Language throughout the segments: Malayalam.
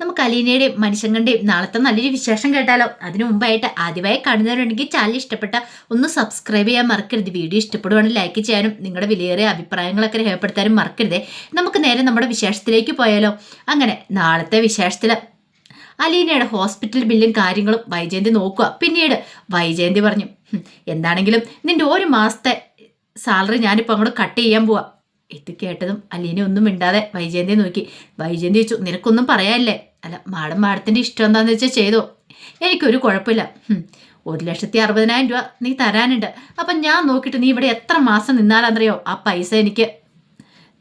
നമുക്ക് അലീനയുടെയും മനുഷ്യങ്ങളുടെയും നാളത്തെ നല്ലൊരു വിശേഷം കേട്ടാലോ? അതിനു മുമ്പായിട്ട് ആദ്യമായി കാണുന്നവരുണ്ടെങ്കിൽ ചാനൽ ഇഷ്ടപ്പെട്ട ഒന്ന് സബ്സ്ക്രൈബ് ചെയ്യാൻ മറക്കരുത്. വീഡിയോ ഇഷ്ടപ്പെടുവാണെങ്കിൽ ലൈക്ക് ചെയ്യാനും നിങ്ങളുടെ വിലയേറിയ അഭിപ്രായങ്ങളൊക്കെ രേഖപ്പെടുത്താനും മറക്കരുതേ. നമുക്ക് നേരെ നമ്മുടെ വിശേഷത്തിലേക്ക് പോയാലോ? അങ്ങനെ നാളത്തെ വിശേഷത്തിൽ അലീനയുടെ ഹോസ്പിറ്റൽ ബില്ലും കാര്യങ്ങളും വൈജയന്തി നോക്കുക. പിന്നീട് വൈജയന്തി പറഞ്ഞു എന്താണെങ്കിലും നിന്റെ ഒരു മാസത്തെ സാലറി ഞാനിപ്പോൾ അങ്ങോട്ട് കട്ട് ചെയ്യാൻ പോവാം. ഇത് കേട്ടതും അലീന ഒന്നും മിണ്ടാതെ വൈജയന്തിയെ നോക്കി. വൈജയന്തി ചോദിച്ചു നിനക്കൊന്നും പറയാനില്ലേ? അല്ല മാഡം മാഡത്തിന്റെ ഇഷ്ടം എന്താണെന്ന് വെച്ചാൽ ചെയ്തോ. എനിക്കൊരു കുഴപ്പമില്ല. ഒരു ലക്ഷത്തി അറുപതിനായിരം രൂപ നീ തരാനുണ്ട്. അപ്പം ഞാൻ നോക്കിയിട്ട് നീ ഇവിടെ എത്ര മാസം നിന്നാലറിയോ ആ പൈസ എനിക്ക്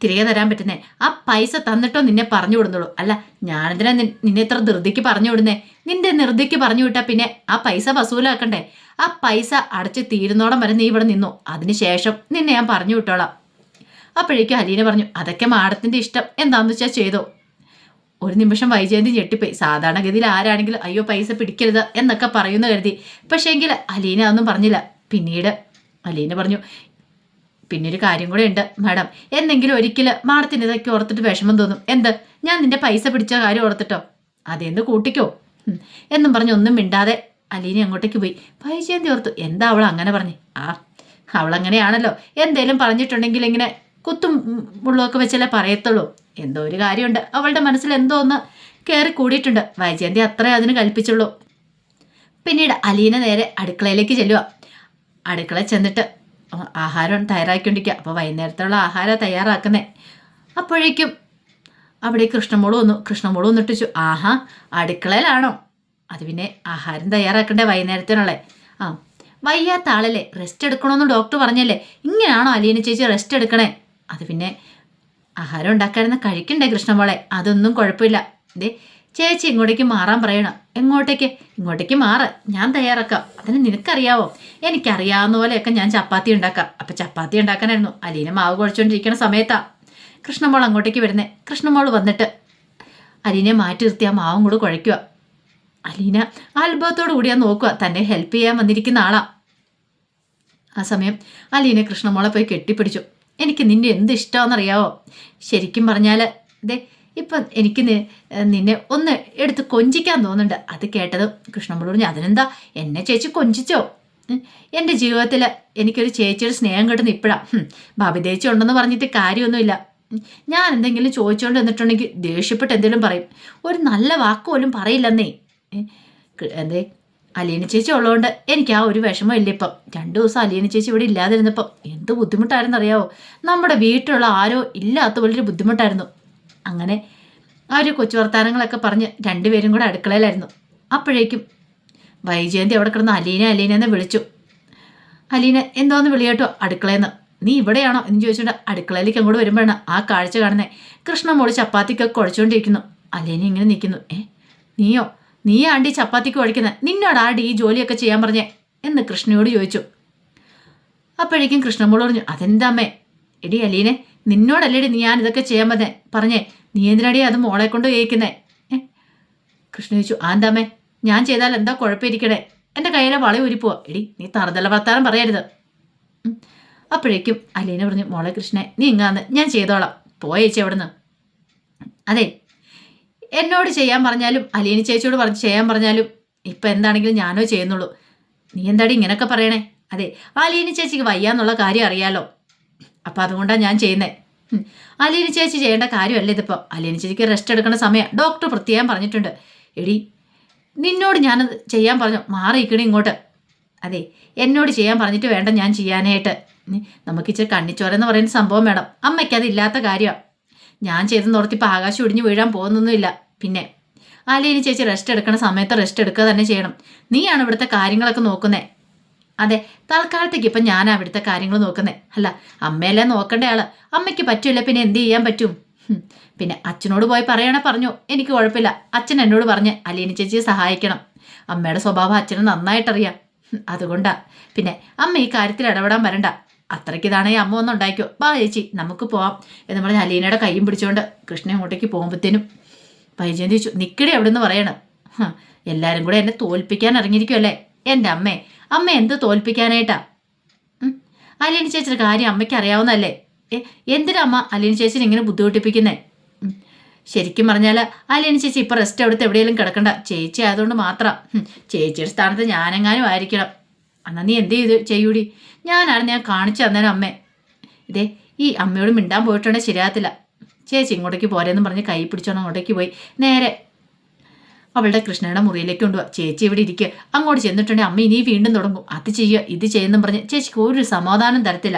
തിരികെ തരാൻ പറ്റുന്നേ. ആ പൈസ തന്നിട്ടോ നിന്നെ പറഞ്ഞു വിടുന്നുള്ളൂ. അല്ല ഞാനെന്തിനാ നിന്നെ ഇത്ര ധൃതിക്ക് പറഞ്ഞു വിടുന്നേ? നിന്റെ നിർദ്ധിക്ക് പറഞ്ഞു വിട്ടാൽ പിന്നെ ആ പൈസ വസൂലാക്കണ്ടേ? ആ പൈസ അടച്ച് തീരുന്നോടം വരെ നീ ഇവിടെ നിന്നു. അതിനുശേഷം നിന്നെ ഞാൻ പറഞ്ഞു വിട്ടോളാം. അപ്പോഴേക്കും അലീന പറഞ്ഞു അതൊക്കെ മാഡത്തിന്റെ ഇഷ്ടം. എന്താണെന്ന് വെച്ചാൽ ചെയ്തോ? ഒരു നിമിഷം വൈജയന്തി ഞെട്ടിപ്പോയി. സാധാരണഗതിയിൽ ആരാണെങ്കിലും അയ്യോ പൈസ പിടിക്കരുത് എന്നൊക്കെ പറയുന്നു കരുതി. പക്ഷേങ്കിൽ അലീന അതൊന്നും പറഞ്ഞില്ല. പിന്നീട് അലീന പറഞ്ഞു പിന്നെ ഒരു കാര്യം കൂടെ ഉണ്ട് മാഡം. എന്തെങ്കിലും ഒരിക്കൽ മാഡത്തിന് ഇതൊക്കെ ഓർത്തിട്ട് വിഷമം തോന്നും. എന്ത്? ഞാൻ നിന്റെ പൈസ പിടിച്ച കാര്യം ഓർത്തിട്ടോ? അതെന്ത് കൂട്ടിക്കോ. എന്നും പറഞ്ഞ് ഒന്നും മിണ്ടാതെ അലീന അങ്ങോട്ടേക്ക് പോയി. വൈജയന്തി ഓർത്തു എന്താ അവൾ അങ്ങനെ പറഞ്ഞു? ആ അവളങ്ങനെയാണല്ലോ എന്തേലും പറഞ്ഞിട്ടുണ്ടെങ്കിൽ ഇങ്ങനെ കുത്തും മുള്ളൊക്കെ വെച്ചല്ലേ പറയത്തുള്ളൂ. എന്തോ ഒരു കാര്യമുണ്ട്. അവളുടെ മനസ്സിൽ എന്തോ ഒന്ന് കയറി കൂടിയിട്ടുണ്ട്. വൈജയന്തി അത്രേ അതിന് കൽപ്പിച്ചുള്ളൂ. പിന്നീട് അലീന നേരെ അടുക്കളയിലേക്ക് ചെല്ലുക അടുക്കള ചെന്നിട്ട് ആഹാരം തയ്യാറാക്കിക്കൊണ്ടിരിക്കുക അപ്പോൾ വൈകുന്നേരത്തുള്ള ആഹാരം തയ്യാറാക്കുന്നേ. അപ്പോഴേക്കും അവിടെ കൃഷ്ണമോൾ വന്നു. കൃഷ്ണമോൾ വന്നിട്ട് ചോ ആഹാ അടുക്കളയിലാണോ? അത് പിന്നെ ആഹാരം തയ്യാറാക്കണ്ടേ വൈകുന്നേരത്തിനുള്ളേ. ആ വയ്യാത്ത ആളല്ലേ? റെസ്റ്റ് എടുക്കണമെന്ന് ഡോക്ടർ പറഞ്ഞല്ലേ? ഇങ്ങനെയാണോ അലീന ചേച്ചി റെസ്റ്റ് എടുക്കണേ? അത് പിന്നെ ആഹാരം ഉണ്ടാക്കാനെന്ന് കഴിക്കണ്ടേ കൃഷ്ണമോളെ? അതൊന്നും കുഴപ്പമില്ല. ദേ ചേച്ചി ഇങ്ങോട്ടേക്ക് മാറാൻ പറയണം. എങ്ങോട്ടേക്ക്? ഇങ്ങോട്ടേക്ക് മാറ്. ഞാൻ തയ്യാറാക്കാം. അതിന് നിനക്കറിയാവോ? എനിക്കറിയാവുന്ന പോലെയൊക്കെ ഞാൻ ചപ്പാത്തി ഉണ്ടാക്കാം. അപ്പം ചപ്പാത്തി ഉണ്ടാക്കാനായിരുന്നു. അലീന മാവ് കുഴച്ചുകൊണ്ടിരിക്കുന്ന സമയത്താ. കൃഷ്ണമോൾ അങ്ങോട്ടേക്ക് വരുന്നേ. കൃഷ്ണമോൾ വന്നിട്ട് അലീനെ മാറ്റി നിർത്തി ആ മാവും കൂടെ കുഴയ്ക്കുക. അലീന അത്ഭുതത്തോടു ഞാൻ നോക്കുക. തന്നെ ഹെൽപ്പ് ചെയ്യാൻ വന്നിരിക്കുന്ന ആളാ. ആ സമയം അലീന കൃഷ്ണമോളെ പോയി കെട്ടിപ്പിടിച്ചു. എനിക്ക് നിന്നെ എന്ത് ഇഷ്ടമാണെന്നറിയാവോ ശരിക്കും പറഞ്ഞാൽ ദേ ഇപ്പം എനിക്ക് നിന്നെ ഒന്ന് എടുത്ത് കൊഞ്ചിക്കാൻ തോന്നുന്നുണ്ട്. അത് കേട്ടത് കൃഷ്ണമോൾ പറഞ്ഞു അതിനെന്താ? എന്നെ ചേച്ചി കൊഞ്ചിച്ചോ. എന്റെ ജീവിതത്തിൽ എനിക്കൊരു ചേച്ചിയുടെ സ്നേഹം കിട്ടുന്ന ഇപ്പോഴാണ് ഭാബി ദേച്ചി ഉണ്ടെന്ന് പറഞ്ഞിട്ട് കാര്യമൊന്നുമില്ല. ഞാൻ എന്തെങ്കിലും ചോദിച്ചുകൊണ്ട് വന്നിട്ടുണ്ടെങ്കിൽ ദേഷ്യപ്പെട്ട് എന്തെങ്കിലും പറയും. ഒരു നല്ല വാക്ക് പോലും പറയില്ലെന്നേ. എന്തേ? അലീന ചേച്ചി ഉള്ളതുകൊണ്ട് എനിക്ക് ആ ഒരു വിഷമം ഇല്ല ഇപ്പം. രണ്ടു ദിവസം അലീന ചേച്ചി ഇവിടെ ഇല്ലാതിരുന്നപ്പം എന്ത് ബുദ്ധിമുട്ടായിരുന്നു അറിയാവോ നമ്മുടെ വീട്ടിലുള്ള ആരോ ഇല്ലാത്ത പോലൊരു ബുദ്ധിമുട്ടായിരുന്നു. അങ്ങനെ ആ ഒരു കൊച്ചു വർത്താനങ്ങളൊക്കെ പറഞ്ഞ് രണ്ടുപേരും കൂടെ അടുക്കളയിലായിരുന്നു. അപ്പോഴേക്കും വൈജയന്തി അവിടെ കിടന്ന് അലീന അലീന എന്ന് വിളിച്ചു. അലീന എന്തോന്ന് വിളിയാട്ടോ അടുക്കളയെന്ന് നീ ഇവിടെയാണോ? എന്ന് ചോദിച്ചുകൊണ്ട് അടുക്കളയിലേക്ക് അങ്ങോട്ട് വരുമ്പോഴാണ് ആ കാഴ്ച കാണുന്നത്. കൃഷ്ണമോൾ ചപ്പാത്തിക്കൊക്കെ കുഴച്ചുകൊണ്ടിരിക്കുന്നു. അലീന ഇങ്ങനെ നിൽക്കുന്നു. ഏ നീയോ? നീ ആണ്ടി ചപ്പാത്തിക്ക് കുഴക്കുന്നത് നിന്നോട് ആണ്ടി ഈ ജോലിയൊക്കെ ചെയ്യാൻ പറഞ്ഞേ. എന്ന് കൃഷ്ണയോട് ചോദിച്ചു. അപ്പോഴേക്കും കൃഷ്ണമോൾ പറഞ്ഞു അതെന്താമ്മേ? എടി അലീനെ നിന്നോടല്ലേടി നീ ഞാൻ ഇതൊക്കെ ചെയ്യാൻ പറഞ്ഞേ? പറഞ്ഞേ നീ എന്തിനാടി അത് മോളെ കൊണ്ട് ചെയ്യിക്കുന്നേ? കൃഷ്ണ ചോദിച്ചു ആന്താമ്മേ ഞാൻ ചെയ്താൽ എന്താ കുഴപ്പമിരിക്കണേ? എന്റെ കയ്യിലെ വള ഊരിപ്പോവാ. എടി നീ തറുതല വർത്താനം പറയരുത്. അപ്പോഴേക്കും അലീന പറഞ്ഞു മോളെ കൃഷ്ണെ നീ ഇങ്ങാന്ന് ഞാൻ ചെയ്തോളാം. പോയേച്ചി അവിടുന്ന്. അതെ എന്നോട് ചെയ്യാൻ പറഞ്ഞാലും അലീനി ചേച്ചിയോട് പറഞ്ഞ് ചെയ്യാൻ പറഞ്ഞാലും ഇപ്പം എന്താണെങ്കിലും ഞാനോ ചെയ്യുന്നുള്ളൂ. നീ എന്താടി ഇങ്ങനെയൊക്കെ പറയണേ? അതെ അലീനി ചേച്ചിക്ക് വയ്യാന്നുള്ള കാര്യം അറിയാലോ. അപ്പം അതുകൊണ്ടാണ് ഞാൻ ചെയ്യുന്നത് അലീനി ചേച്ചി ചെയ്യേണ്ട കാര്യമല്ല ഇതിപ്പോൾ അലീനി ചേച്ചിക്ക് റെസ്റ്റ് എടുക്കേണ്ട സമയം. ഡോക്ടർ പ്രത്യേകം പറഞ്ഞിട്ടുണ്ട്. എടി നിന്നോട് ഞാനത് ചെയ്യാൻ പറഞ്ഞു മാറിയിരിക്കണേ ഇങ്ങോട്ട്. അതെ എന്നോട് ചെയ്യാൻ പറഞ്ഞിട്ട് വേണ്ട ഞാൻ ചെയ്യാനായിട്ട്. നമുക്ക് ഇച്ചിരി കണ്ണിച്ചോരെന്ന് പറയുന്ന സംഭവം വേണം. അമ്മയ്ക്ക് അതില്ലാത്ത കാര്യമാണ് ഞാൻ ചെയ്തെന്ന് ഓർത്തിപ്പോൾ ആകാശം ഒടിഞ്ഞു വീഴാൻ പോകുന്നൊന്നുമില്ല. പിന്നെ അലീന ചേച്ചി റെസ്റ്റ് എടുക്കണ സമയത്ത് റെസ്റ്റ് എടുക്കുക തന്നെ ചെയ്യണം. നീയാണ് ഇവിടുത്തെ കാര്യങ്ങളൊക്കെ നോക്കുന്നേ. അതെ തൽക്കാലത്തേക്ക് ഇപ്പം ഞാനാണ് ഇവിടുത്തെ കാര്യങ്ങൾ നോക്കുന്നേ. അല്ല അമ്മയല്ലേ നോക്കേണ്ട ആൾ. അമ്മയ്ക്ക് പറ്റില്ല പിന്നെ എന്ത് ചെയ്യാൻ പറ്റും? പിന്നെ അച്ഛനോട് പോയി പറയണേ പറഞ്ഞു. എനിക്ക് കുഴപ്പമില്ല. അച്ഛൻ എന്നോട് പറഞ്ഞ് അലീന ചേച്ചിയെ സഹായിക്കണം. അമ്മയുടെ സ്വഭാവം അച്ഛന് നന്നായിട്ടറിയാം. അതുകൊണ്ടാ. പിന്നെ അമ്മ ഈ കാര്യത്തിൽ ഇടപെടാൻ വരണ്ട. അത്രയ്ക്ക് ഇതാണേ അമ്മ ഒന്ന് ഉണ്ടാക്കിയോ ബാ ചേച്ചി നമുക്ക് പോവാം എന്ന് പറഞ്ഞ് അലീനയുടെ കൈയും പിടിച്ചുകൊണ്ട് കൃഷ്ണൻ അങ്ങോട്ടേക്ക് പോകുമ്പോഴത്തേനും വൈജയന്തി ചോദിച്ചു നിക്കടെ എവിടെ നിന്ന് പറയണം എല്ലാവരും കൂടെ എന്നെ തോൽപ്പിക്കാൻ ഇറങ്ങിയിരിക്കുമല്ലേ എന്റെ അമ്മേ അമ്മ എന്ത് തോൽപ്പിക്കാനായിട്ടാ? അലീന ചേച്ചിയുടെ കാര്യം അമ്മയ്ക്ക് അറിയാവുന്നതല്ലേ? എന്തിനാ അമ്മ അലീന ചേച്ചിനെ ഇങ്ങനെ ബുദ്ധിമുട്ടിപ്പിക്കുന്നേ? ശരിക്കും പറഞ്ഞാൽ അലീന ചേച്ചി ഇപ്പം റെസ്റ്റ് എവിടുത്തെ എവിടെയെങ്കിലും കിടക്കണ്ട. ചേച്ചി ആയതുകൊണ്ട് മാത്രം. ചേച്ചിയുടെ സ്ഥാനത്ത് ഞാനെങ്ങാനും ആയിരിക്കണം. എന്നാ നീ എന്ത് ചെയ്തു? ചെയ്യൂടി. ഞാനാണ് ഞാൻ കാണിച്ചു തന്നേരം അമ്മേ. ഇതേ ഈ അമ്മയോട് മിണ്ടാൻ പോയിട്ടുണ്ടെങ്കിൽ ശരിയാകത്തില്ല. ചേച്ചി ഇങ്ങോട്ടേക്ക് പോരെന്ന് പറഞ്ഞ് കൈ പിടിച്ചോണം അങ്ങോട്ടേക്ക് പോയി. നേരെ അവളുടെ കൃഷ്ണയുടെ മുറിയിലേക്ക് കൊണ്ടുപോവാ ചേച്ചി ഇവിടെ ഇരിക്കുക അങ്ങോട്ട് ചെന്നിട്ടുണ്ടെങ്കിൽ അമ്മ ഇനി വീണ്ടും തുടങ്ങും. അത് ചെയ്യുക ഇത് ചെയ്യുന്നു പറഞ്ഞ് ചേച്ചിക്ക് ഒരു സമാധാനം തരത്തില്ല.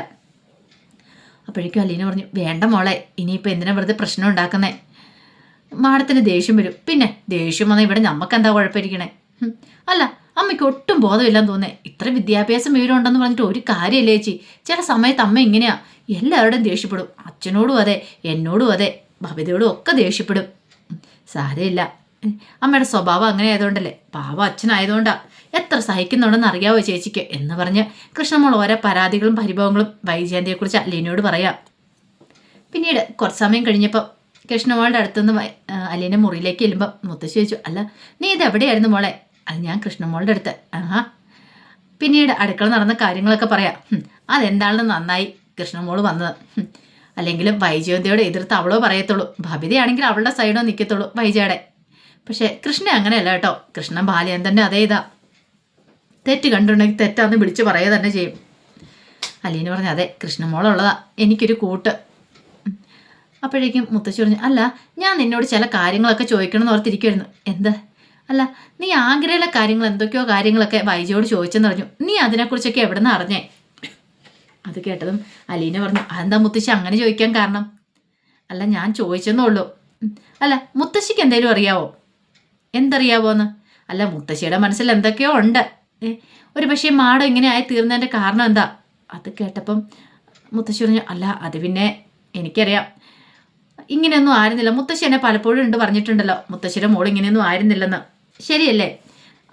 അപ്പോഴേക്കും അലീന പറഞ്ഞു വേണ്ട മോളെ ഇനിയിപ്പോൾ എന്തിനാ വെറുതെ പ്രശ്നം ഉണ്ടാക്കുന്നേ? മാഡത്തിന് ദേഷ്യം വരും. പിന്നെ ദേഷ്യം വന്നാൽ ഇവിടെ നമുക്ക് എന്താ കുഴപ്പമായിരിക്കണേ. അല്ല അമ്മയ്ക്ക് ഒട്ടും ബോധമില്ലെന്ന് തോന്നേ ഇത്ര വിദ്യാഭ്യാസം വിവരമുണ്ടെന്ന് പറഞ്ഞിട്ട് ഒരു കാര്യമില്ല ചേച്ചി? ചില സമയത്ത് അമ്മ ഇങ്ങനെയാ. എല്ലാവരുടെയും ദേഷ്യപ്പെടും. അച്ഛനോടും അതെ എന്നോടും അതെ. ഭവിതയോടും ഒക്കെ ദേഷ്യപ്പെടും. സാരമില്ല. അമ്മയുടെ സ്വഭാവം അങ്ങനെ ആയതുകൊണ്ടല്ലേ? പാവം അച്ഛനായതുകൊണ്ടാ. എത്ര സഹിക്കുന്നുണ്ടെന്ന് അറിയാവോ ചേച്ചിക്ക്? എന്ന് പറഞ്ഞ് കൃഷ്ണമോൾ ഓരോ പരാതികളും പരിഭവങ്ങളും വൈജയന്തിയെക്കുറിച്ച് അലീനയോട് പറയാം. പിന്നീട് കുറച്ച് സമയം കഴിഞ്ഞപ്പോൾ കൃഷ്ണമോളുടെ അടുത്തുനിന്ന് അലീന മുറിയിലേക്ക് ചെല്ലുമ്പോൾ മുത്തശ്ശി ചോദിച്ചു അല്ല നീ ഇത് എവിടെയായിരുന്നു മോളെ? അത് ഞാൻ കൃഷ്ണമോളുടെ അടുത്ത്. ആഹാ. പിന്നീട് അടുക്കള നടന്ന കാര്യങ്ങളൊക്കെ പറയാം. അതെന്താണെന്ന് നന്നായി കൃഷ്ണമോൾ വന്നത്. അല്ലെങ്കിൽ വൈജയന്തിയോട് എതിർത്ത് അവളോ പറയത്തുള്ളൂ. ഭവിതയാണെങ്കിൽ അവളുടെ സൈഡോ നിൽക്കത്തുള്ളൂ വൈജയുടെ. പക്ഷേ കൃഷ്ണ അങ്ങനെയല്ല കേട്ടോ. കൃഷ്ണൻ തന്നെ അതേ ഇതാ. തെറ്റ് കണ്ടുണ്ടെങ്കിൽ തെറ്റാന്ന് വിളിച്ച് പറയുക തന്നെ ചെയ്യും. അലീന പറഞ്ഞു അതെ കൃഷ്ണമോളുള്ളതാ. എനിക്കൊരു കൂട്ട്. അപ്പോഴേക്കും മുത്തശ്ശി പറഞ്ഞു അല്ല ഞാൻ നിന്നോട് ചില കാര്യങ്ങളൊക്കെ ചോദിക്കണം എന്ന് ഓർത്തിരിക്കുമായിരുന്നു എന്ത്? അല്ല നീ ആഗ്രഹമുള്ള കാര്യങ്ങൾ എന്തൊക്കെയോ കാര്യങ്ങളൊക്കെ വൈജിയോട് ചോദിച്ചെന്ന് പറഞ്ഞു നീ അതിനെക്കുറിച്ചൊക്കെ എവിടെ നിന്ന് അറിഞ്ഞേ? അത് കേട്ടതും അലീന പറഞ്ഞു അതെന്താ മുത്തശ്ശി അങ്ങനെ ചോദിക്കാൻ കാരണം? അല്ല ഞാൻ ചോദിച്ചെന്നേ ഉള്ളൂ. അല്ല മുത്തശ്ശിക്ക് എന്തെങ്കിലും അറിയാവോ? എന്തറിയാവോന്ന്? അല്ല മുത്തശ്ശിയുടെ മനസ്സിൽ എന്തൊക്കെയോ ഉണ്ട്. ഒരു പക്ഷേ മാടം ഇങ്ങനെ ആയി തീർന്നതിന്റെ കാരണം എന്താ? അത് കേട്ടപ്പം മുത്തശ്ശി പറഞ്ഞു അല്ല അത് പിന്നെ എനിക്കറിയാം. ഇങ്ങനെയൊന്നും ആയിരുന്നില്ല. മുത്തശ്ശി എന്നെ പലപ്പോഴും ഉണ്ട് പറഞ്ഞിട്ടുണ്ടല്ലോ. മുത്തശ്ശിയുടെ മോൾ ഇങ്ങനെയൊന്നും ആയിരുന്നില്ലെന്ന്. ശരിയല്ലേ?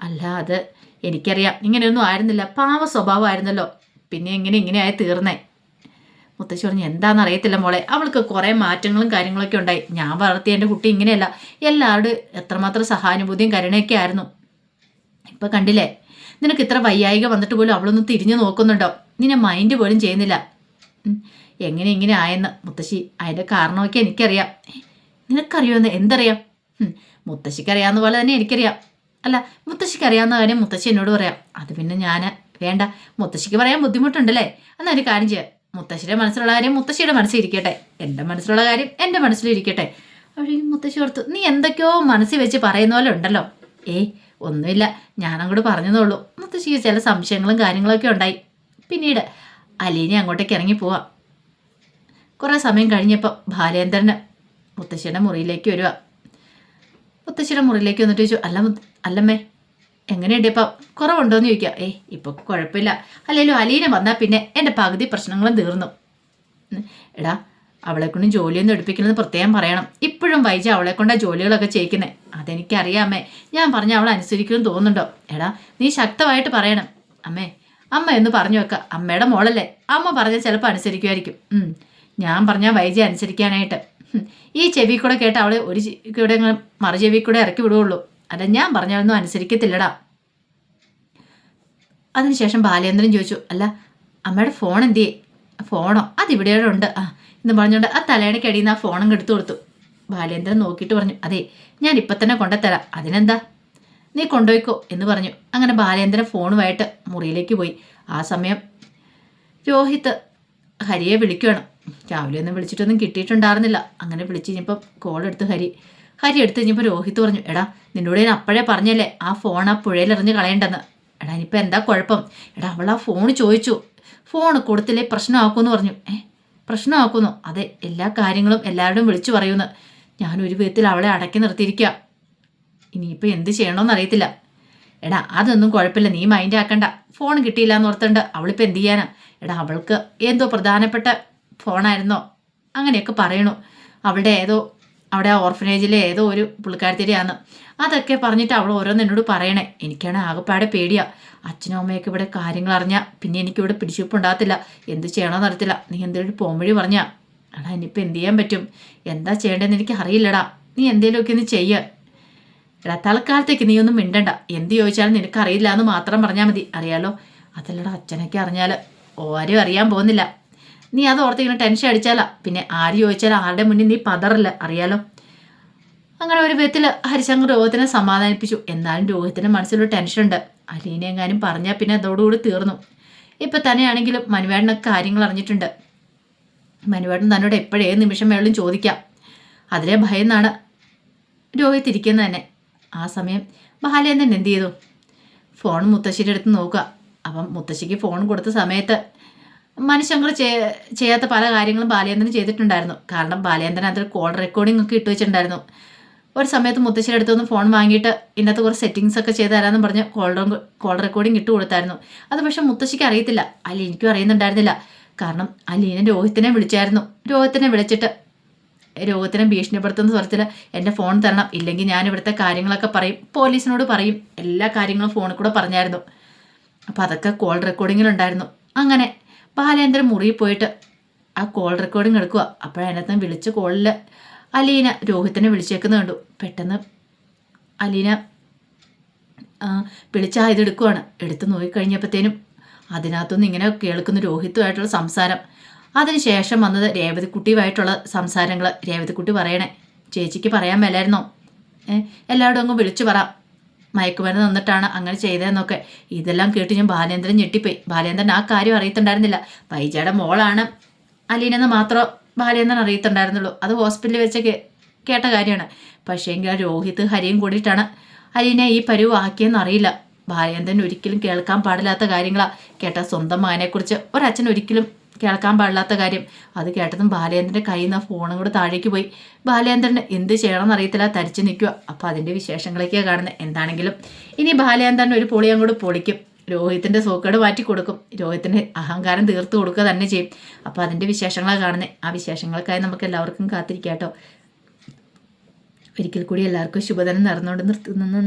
അല്ല അത് എനിക്കറിയാം. ഇങ്ങനെയൊന്നും ആയിരുന്നില്ല. പാവ സ്വഭാവമായിരുന്നല്ലോ. പിന്നെ എങ്ങനെ ഇങ്ങനെയായി തീർന്നേ? മുത്തശ്ശി പറഞ്ഞു എന്താണെന്ന് അറിയത്തില്ല മോളെ. അവൾക്ക് കുറേ മാറ്റങ്ങളും കാര്യങ്ങളൊക്കെ ഉണ്ടായി. ഞാൻ വളർത്തിയ എന്റെ കുട്ടി ഇങ്ങനെയല്ല. എല്ലാവരും എത്രമാത്രം സഹാനുഭൂതിയും കരുണയൊക്കെ ആയിരുന്നു. ഇപ്പം കണ്ടില്ലേ? നിനക്ക് ഇത്ര വയ്യായിക വന്നിട്ട് പോലും അവളൊന്ന് തിരിഞ്ഞു നോക്കുന്നുണ്ടോ? നിന്നെ മൈൻഡ് പോലും ചെയ്യുന്നില്ല. എങ്ങനെ ഇങ്ങനെ ആയെന്ന്? മുത്തശ്ശി. അതിന്റെ കാരണമൊക്കെ എനിക്കറിയാം. നിനക്കറിയോ നിനക്കറിയുമെന്ന് എന്തറിയാം. മുത്തശ്ശിക്ക് അറിയാവുന്ന പോലെ തന്നെ എനിക്കറിയാം. അല്ല മുത്തശ്ശിക്ക് അറിയാവുന്ന കാര്യം മുത്തശ്ശി എന്നോട് പറയാം. അത് പിന്നെ ഞാൻ വേണ്ട. മുത്തശ്ശിക്ക് പറയാൻ ബുദ്ധിമുട്ടുണ്ടല്ലേ? എന്നാൽ ഒരു കാര്യം ചെയ്യാം. മുത്തശ്ശിയുടെ മനസ്സിലുള്ള കാര്യം മുത്തശ്ശിയുടെ മനസ്സിൽ ഇരിക്കട്ടെ എന്റെ മനസ്സിലുള്ള കാര്യം എന്റെ മനസ്സിലിരിക്കട്ടെ. ഈ മുത്തശ്ശി ഓർത്തു നീ എന്തൊക്കെയോ മനസ്സിൽ വെച്ച് പറയുന്ന പോലെ ഉണ്ടല്ലോ. ഏയ് ഒന്നുമില്ല. ഞാനങ്ങോട്ട് പറഞ്ഞതേ മുത്തശ്ശിക്ക് ചില സംശയങ്ങളും കാര്യങ്ങളൊക്കെ ഉണ്ടായി. പിന്നീട് അലീനെ അങ്ങോട്ടേക്ക് ഇറങ്ങി പോവാം. കുറേ സമയം കഴിഞ്ഞപ്പോൾ ബാലേന്ദ്രന് മുത്തശ്ശിയുടെ മുറിയിലേക്ക് വരിക മുത്തശ്ശിയുടെ മുറിയിലേക്ക് വന്നിട്ട് ചോദിച്ചു അല്ല അല്ലമ്മേ എങ്ങനെയുണ്ട് ഇപ്പം? കുറവുണ്ടോ എന്ന് ചോദിക്കാം ഏയ് ഇപ്പം കുഴപ്പമില്ല. അല്ലെങ്കിലും അലീന വന്നാൽ പിന്നെ എന്റെ പകുതി പ്രശ്നങ്ങളും തീർന്നു. എടാ അവളെക്കൊണ്ട് ജോലിയൊന്നും എടുപ്പിക്കണമെന്ന് പ്രത്യേകം പറയണം. ഇപ്പോഴും വൈജ അവളെ കൊണ്ടാണ് ജോലികളൊക്കെ ചെയ്യിക്കുന്നത് അതെനിക്കറിയാമേ ഞാൻ പറഞ്ഞ അവൾ അനുസരിക്കുമെന്ന് തോന്നുന്നുണ്ടോ? എടാ നീ ശക്തമായിട്ട് പറയണം. അമ്മേ അമ്മ എന്ന് പറഞ്ഞു വെക്ക. അമ്മയുടെ മോളല്ലേ. അമ്മ പറഞ്ഞാൽ ചിലപ്പോൾ അനുസരിക്കുമായിരിക്കും. ഞാൻ പറഞ്ഞാൽ വൈജ അനുസരിക്കാനായിട്ട്. ഈ ചെവി കൂടെ കേട്ട് അവളെ ഒരു കൂടെ മറു ചെവി കൂടെ ഇറക്കി വിടുകയുള്ളൂ. അല്ല ഞാൻ പറഞ്ഞാലൊന്നും അനുസരിക്കത്തില്ലടാ. അതിനുശേഷം ബാലേന്ദ്രൻ ചോദിച്ചു അല്ല അമ്മയുടെ ഫോൺ എന്തിയേ? ഫോണോ? അതിവിടെ ഉണ്ട്. ആ എന്ന് പറഞ്ഞുകൊണ്ട് ആ തലയണയ്ക്ക് അടിയിൽ നിന്ന് ആ ഫോണും എടുത്തു കൊടുത്തു. ബാലേന്ദ്രൻ നോക്കിയിട്ട് പറഞ്ഞു അതെ ഞാൻ ഇപ്പം തന്നെ കൊണ്ടുത്തരാം. അതിനെന്താ? നീ കൊണ്ടുപോയിക്കോ എന്ന് പറഞ്ഞു. അങ്ങനെ ബാലേന്ദ്രൻ ഫോണുമായിട്ട് മുറിയിലേക്ക് പോയി. ആ സമയം രോഹിത് ഹരിയെ വിളിക്കുകയാണ് രാവിലെ ഒന്നും വിളിച്ചിട്ടൊന്നും കിട്ടിയിട്ടുണ്ടായിരുന്നില്ല. അങ്ങനെ വിളിച്ച് കഴിഞ്ഞപ്പം കോൾ എടുത്ത് ഹരി. ഹരി എടുത്ത് കഴിഞ്ഞപ്പോൾ രോഹിത്ത് പറഞ്ഞു എടാ നിന്നോട് ഞാൻ അപ്പോഴേ പറഞ്ഞല്ലേ ആ ഫോൺ ആ പുഴയിലെറിഞ്ഞ് കളയേണ്ടെന്ന്. എടാ ഇനിയിപ്പോൾ എന്താ കുഴപ്പം? എടാ അവൾ ആ ഫോൺ ചോദിച്ചു. ഫോൺ കൊടുത്തില്ലേ പ്രശ്നമാക്കുമെന്ന് പറഞ്ഞു. ഏ പ്രശ്നമാക്കുന്നു. അതെ എല്ലാ കാര്യങ്ങളും എല്ലാവരോടും വിളിച്ചു പറയുമെന്ന് ഞാൻ ഒരു വിധത്തിൽ അവളെ അടക്കി നിർത്തിയിരിക്കുക ഇനിയിപ്പോൾ എന്ത് ചെയ്യണമെന്ന് അറിയത്തില്ല. എടാ അതൊന്നും കുഴപ്പമില്ല. നീ മൈൻഡ് ആക്കണ്ട. ഫോൺ കിട്ടിയില്ല എന്ന് ഓർത്തുണ്ട് അവളിപ്പോൾ എന്ത് ചെയ്യാനാ? എടാ അവൾക്ക് എന്തോ പ്രധാനപ്പെട്ട ഫോണായിരുന്നോ? അങ്ങനെയൊക്കെ പറയണു. അവളുടെ ഏതോ അവിടെ ആ ഓർഫനേജിലെ ഏതോ ഒരു പുള്ളിക്കാരത്തിരിയാന്ന് അതൊക്കെ പറഞ്ഞിട്ട് അവൾ ഓരോന്ന് എന്നോട് പറയണേ. എനിക്കാണ് ആകെപ്പാടെ പേടിയാ. അച്ഛനും അമ്മയൊക്കെ ഇവിടെ കാര്യങ്ങൾ അറിഞ്ഞാൽ പിന്നെ എനിക്കിവിടെ പിടിച്ചുണ്ടാകത്തില്ല എന്ത് ചെയ്യണമെന്ന് അറിയത്തില്ല. നീ എന്തെങ്കിലും പോംവഴി പറഞ്ഞാ. എടാ ഇനിയിപ്പോൾ എന്ത് ചെയ്യാൻ പറ്റും? എന്താ ചെയ്യേണ്ടതെന്ന് എനിക്ക് അറിയില്ലടാ. നീ എന്തെങ്കിലുമൊക്കെ ഒന്ന് ചെയ്യുക എടാ തൽക്കാലത്തേക്ക് നീ ഒന്നും മിണ്ടണ്ട. എന്ത് ചോദിച്ചാലും നിനക്ക് അറിയില്ല എന്ന് മാത്രം പറഞ്ഞാൽ മതി. അറിയാലോ? അതല്ലടാ അച്ഛനൊക്കെ അറിഞ്ഞാൽ ഓരോ അറിയാൻ പോകുന്നില്ല. നീ അത് ഓർത്ത് ഇങ്ങനെ ടെൻഷൻ അടിച്ചാലാ. പിന്നെ ആര് ചോദിച്ചാലും ആരുടെ മുന്നിൽ നീ പതറില്ല അറിയാലോ? അങ്ങനെ ഒരു വിധത്തിൽ ഹരിശങ്കർ രോഹിത്തിനെ സമാധാനിപ്പിച്ചു. എന്നാലും രോഹിത്തിന്റെ മനസ്സിലൊരു ടെൻഷനുണ്ട് അലീനെങ്ങാനും പറഞ്ഞാൽ പിന്നെ അതോടുകൂടി തീർന്നു. ഇപ്പം തന്നെയാണെങ്കിലും മനുവേടനൊക്കെ കാര്യങ്ങൾ അറിഞ്ഞിട്ടുണ്ട്. മനുവേടൻ തന്നോട് എപ്പോഴേ നിമിഷം വേളും ചോദിക്കാം. അതിലെ ഭയന്നാണ് രോഹിത് ഇരിക്കുന്നത് തന്നെ. ആ സമയം ബാലേന്ദ്രൻ എന്ത് ചെയ്തു? ഫോൺ മുത്തശ്ശിയുടെ അടുത്ത് നോക്കുക. അപ്പം മുത്തശ്ശിക്ക് ഫോൺ കൊടുത്ത സമയത്ത് മനുഷ്യങ്ങൾ ചെയ്യാത്ത പല കാര്യങ്ങളും ബാലേന്ദ്രൻ ചെയ്തിട്ടുണ്ടായിരുന്നു. കാരണം ബാലേന്ദ്രൻ അതിൽ കോൾ റെക്കോർഡിംഗ് ഒക്കെ ഇട്ട് വെച്ചിട്ടുണ്ടായിരുന്നു. ഒരു സമയത്ത് മുത്തശ്ശിയുടെ അടുത്ത് നിന്ന് ഫോൺ വാങ്ങിയിട്ട് ഇന്നത്തെ കുറച്ച് സെറ്റിങ്സ് ഒക്കെ ചെയ്ത് തരാമെന്ന് പറഞ്ഞ് കോൾ കോൾ റെക്കോർഡിംഗ് ഇട്ട് കൊടുത്തായിരുന്നു. അത് പക്ഷേ മുത്തശ്ശിക്ക് അറിയത്തില്ല. അല്ല എനിക്കും അറിയുന്നുണ്ടായിരുന്നില്ല. കാരണം അലീന രോഹിത്തിനെ വിളിച്ചായിരുന്നു. രോഹിത്തിനെ വിളിച്ചിട്ട് രോഗത്തിനെ ഭീഷണിപ്പെടുത്തുന്ന സ്വരത്തിൽ എന്റെ ഫോൺ തരണം. ഇല്ലെങ്കിൽ ഞാൻ ഇവിടുത്തെ കാര്യങ്ങളൊക്കെ പറയും. പോലീസിനോട് പറയും. എല്ലാ കാര്യങ്ങളും ഫോണിൽ കൂടെ പറഞ്ഞായിരുന്നു. അപ്പോൾ അതൊക്കെ കോൾ റെക്കോർഡിങ്ങിലുണ്ടായിരുന്നു അങ്ങനെ ബാലേന്ദ്രൻ മുറിയിൽ പോയിട്ട് ആ കോൾ റെക്കോർഡിങ് എടുക്കുക അപ്പോഴതിനകത്ത് വിളിച്ച കോളിൽ അലീന രോഹിത്തിനെ വിളിച്ചേക്കുന്ന കണ്ടു. പെട്ടെന്ന് അലീന വിളിച്ച ഇതെടുക്കുവാണ് എടുത്ത് നോക്കിക്കഴിഞ്ഞപ്പോഴത്തേനും അതിനകത്തുനിന്ന് ഇങ്ങനെ കേൾക്കുന്ന രോഹിത്തുമായിട്ടുള്ള സംസാരം. അതിനുശേഷം വന്നത് രേവതിക്കുട്ടിയുമായിട്ടുള്ള സംസാരങ്ങൾ രേവതിക്കുട്ടി പറയണേ ചേച്ചിക്ക് പറയാൻ മേലായിരുന്നോ? എല്ലാവരും അങ്ങ് വിളിച്ചു പറ. മയക്കുമരുന്ന് തന്നിട്ടാണ് അങ്ങനെ ചെയ്തതെന്നൊക്കെ. ഇതെല്ലാം കേട്ട് ഞാൻ ബാലേന്ദ്രൻ ഞെട്ടിപ്പോയി. ബാലേന്ദ്രൻ ആ കാര്യം അറിയത്തുണ്ടായിരുന്നില്ല. വൈജയുടെ മോളാണ് അലീനെന്ന് മാത്രം ബാലേന്ദ്രൻ അറിയത്തുണ്ടായിരുന്നുള്ളൂ. അത് ഹോസ്പിറ്റലിൽ വെച്ച് കേട്ട കാര്യമാണ്. പക്ഷേ എങ്കിൽ രോഹിത് ഹരിയും കൂടിയിട്ടാണ് അലീനെ ഈ പരുവാക്കിയെന്ന് അറിയില്ല. ബാലേന്ദ്രൻ ഒരിക്കലും കേൾക്കാൻ പാടില്ലാത്ത കാര്യങ്ങളാണ് കേട്ട സ്വന്തം മകനെക്കുറിച്ച് ഒരച്ഛൻ ഒരിക്കലും കേൾക്കാൻ പാടില്ലാത്ത കാര്യം. അത് കേട്ടതും ബാലേന്ദ്രന്റെ കയ്യിൽ നിന്ന് ഫോണും കൂടെ താഴേക്ക് പോയി. ബാലേന്ദ്രന് എന്ത് ചെയ്യണമെന്ന് അറിയത്തില്ല തരിച്ചു നിൽക്കുക അപ്പോൾ അതിന്റെ വിശേഷങ്ങളൊക്കെയാണ് കാണുന്നത് എന്താണെങ്കിലും ഇനി ബാലേന്ദ്രൻ ഒരു പൊളി അങ്ങോട്ട് പൊളിക്കും. രോഹിത്തിന്റെ സോക്കേട് മാറ്റി കൊടുക്കും. രോഹിത്തിന്റെ അഹങ്കാരം തീർത്തു കൊടുക്കുക തന്നെ ചെയ്യും. അപ്പോൾ അതിന്റെ വിശേഷങ്ങളാണ് കാണുന്നത് ആ വിശേഷങ്ങൾക്കായി നമുക്ക് എല്ലാവർക്കും കാത്തിരിക്കാം കേട്ടോ. ഒരിക്കൽ കൂടി എല്ലാവർക്കും ശുഭദിനം നടന്നുകൊണ്ട് നിർത്തുന്നു.